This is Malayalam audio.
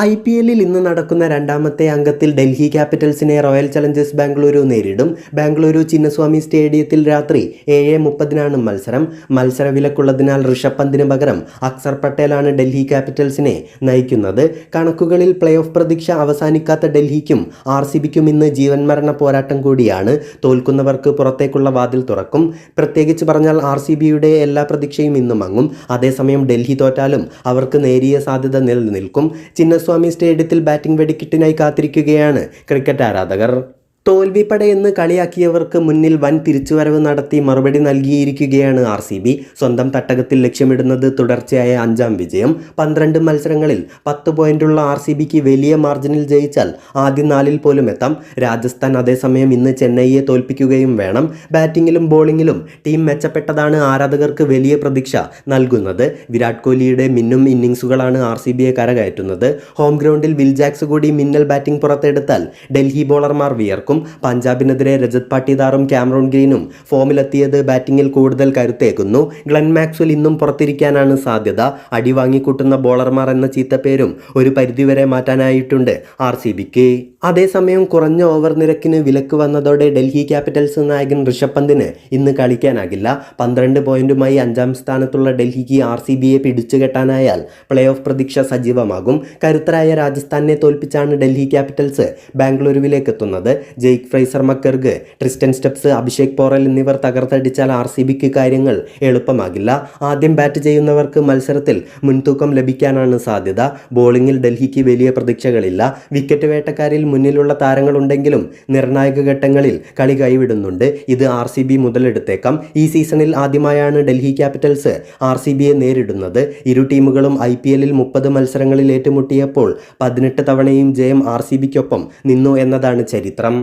ഐ പി എല്ലിൽ ഇന്ന് നടക്കുന്ന രണ്ടാമത്തെ അംഗത്തിൽ ഡൽഹി ക്യാപിറ്റൽസിനെ റോയൽ ചലഞ്ചേഴ്സ് ബാംഗ്ലൂരു നേരിടും. ബാംഗ്ലൂരു ചിന്നസ്വാമി സ്റ്റേഡിയത്തിൽ രാത്രി ഏഴ് മുപ്പതിനാണ് മത്സരം. മത്സരവിലക്കുള്ളതിനാൽ ഋഷഭ് പന്തിന് പകരം അക്സർ പട്ടേലാണ് ഡൽഹി ക്യാപിറ്റൽസിനെ നയിക്കുന്നത്. കണക്കുകളിൽ പ്ലേ ഓഫ് പ്രതീക്ഷ അവസാനിക്കാത്ത ഡൽഹിക്കും ആർ സി ബിക്കും ഇന്ന് ജീവൻ മരണ പോരാട്ടം കൂടിയാണ്. തോൽക്കുന്നവർക്ക് പുറത്തേക്കുള്ള വാതിൽ തുറക്കും. പ്രത്യേകിച്ച് പറഞ്ഞാൽ ആർ സി ബിയുടെ എല്ലാ പ്രതീക്ഷയും ഇന്ന് മങ്ങും. അതേസമയം ഡൽഹി തോറ്റാലും അവർക്ക് നേരിയ സാധ്യത നിലനിൽക്കും. ചിന്നസ്വാമി സ്റ്റേഡിയത്തിൽ ബാറ്റിംഗ് വെടിക്കെട്ടിനായി കാത്തിരിക്കുകയാണ് ക്രിക്കറ്റ് ആരാധകർ. തോൽവിപ്പടയെന്ന് കളിയാക്കിയവർക്ക് മുന്നിൽ വൻ തിരിച്ചുവരവ് നടത്തി മറുപടി നൽകിയിരിക്കുകയാണ് ആർ സി ബി. സ്വന്തം തട്ടകത്തിൽ ലക്ഷ്യമിടുന്നത് തുടർച്ചയായ അഞ്ചാം വിജയം. പന്ത്രണ്ട് മത്സരങ്ങളിൽ പത്ത് പോയിന്റുള്ള ആർ സി ബിക്ക് വലിയ മാർജിനിൽ ജയിച്ചാൽ ആദ്യ നാലിൽ പോലും എത്താം. രാജസ്ഥാൻ അതേസമയം ഇന്ന് ചെന്നൈയെ തോൽപ്പിക്കുകയും വേണം. ബാറ്റിംഗിലും ബോളിങ്ങിലും ടീം മെച്ചപ്പെട്ടതാണ് ആരാധകർക്ക് വലിയ പ്രതീക്ഷ നൽകുന്നത്. വിരാട് കോഹ്ലിയുടെ മിന്നും ഇന്നിംഗ്സുകളാണ് ആർ സി ബിയെ കരകയറ്റുന്നത്. ഹോം ഗ്രൗണ്ടിൽ വിൽജാക്സ് കൂടി മിന്നൽ ബാറ്റിംഗ് പുറത്തെടുത്താൽ ഡൽഹി ബോളർമാർ വിയർക്കും. പഞ്ചാബിനെതിരെ രജത് പാട്ടിദാറും ക്യാമറോൺ ഗ്രീനും ഫോമിലെത്തിയത് ബാറ്റിംഗിൽ കൂടുതൽ കരുത്തേക്കുന്നു ഗ്ലെൻ മാക്സ്വൽ ഇന്നും പുറത്തിരിക്കാനാണ് സാധ്യത. അടി വാങ്ങിക്കൂട്ടുന്ന ബോളർമാർ എന്ന ചീത്തപ്പേരും ഒരു പരിധിവരെ മാറ്റാനായിട്ടുണ്ട് ആർ സി ബിക്ക്. അതേസമയം കുറഞ്ഞ ഓവർ നിരക്കിന് വിലക്ക് വന്നതോടെ ഡൽഹി ക്യാപിറ്റൽസ് നായകൻ ഋഷഭ് പന്തിന് ഇന്ന് കളിക്കാനാകില്ല. പന്ത്രണ്ട് പോയിന്റുമായി അഞ്ചാം സ്ഥാനത്തുള്ള ഡൽഹിക്ക് ആർ സി ബിയെ പിടിച്ചുകെട്ടാനായാൽ പ്ലേ ഓഫ് പ്രതീക്ഷ സജീവമാകും. കരുത്തരായ രാജസ്ഥാനെ തോൽപ്പിച്ചാണ് ഡൽഹി ക്യാപിറ്റൽസ് ബാംഗ്ലൂരുവിലേക്ക് എത്തുന്നത് Jake Fraser McGurk Tristan Stubbs Abhishek Porel എന്നിവർ തകർത്തടിച്ചാൽ ആർ സി ബിക്ക് കാര്യങ്ങൾ എളുപ്പമാകില്ല. ആദ്യം ബാറ്റ് ചെയ്യുന്നവർക്ക് മത്സരത്തിൽ മുൻതൂക്കം ലഭിക്കാനാണ് സാധ്യത. ബോളിംഗിൽ ഡൽഹിക്ക് വലിയ പ്രതീക്ഷകളില്ല. വിക്കറ്റ് വേട്ടക്കാരിൽ മുന്നിലുള്ള താരങ്ങളുണ്ടെങ്കിലും നിർണായക ഘട്ടങ്ങളിൽ കളി കൈവിടുന്നുണ്ട്. ഇത് ആർ സി ബി മുതലെടുത്തേക്കാം. ഈ സീസണിൽ ആദ്യമായാണ് ഡൽഹി ക്യാപിറ്റൽസ് ആർ സി ബിയെ നേരിടുന്നത്. ഇരു ടീമുകളും ഐ പി എല്ലിൽ മുപ്പത് മത്സരങ്ങളിൽ ഏറ്റുമുട്ടിയപ്പോൾ പതിനെട്ട് തവണയും ജയം ആർ സി ബിക്കൊപ്പം നിന്നു എന്നതാണ് ചരിത്രം.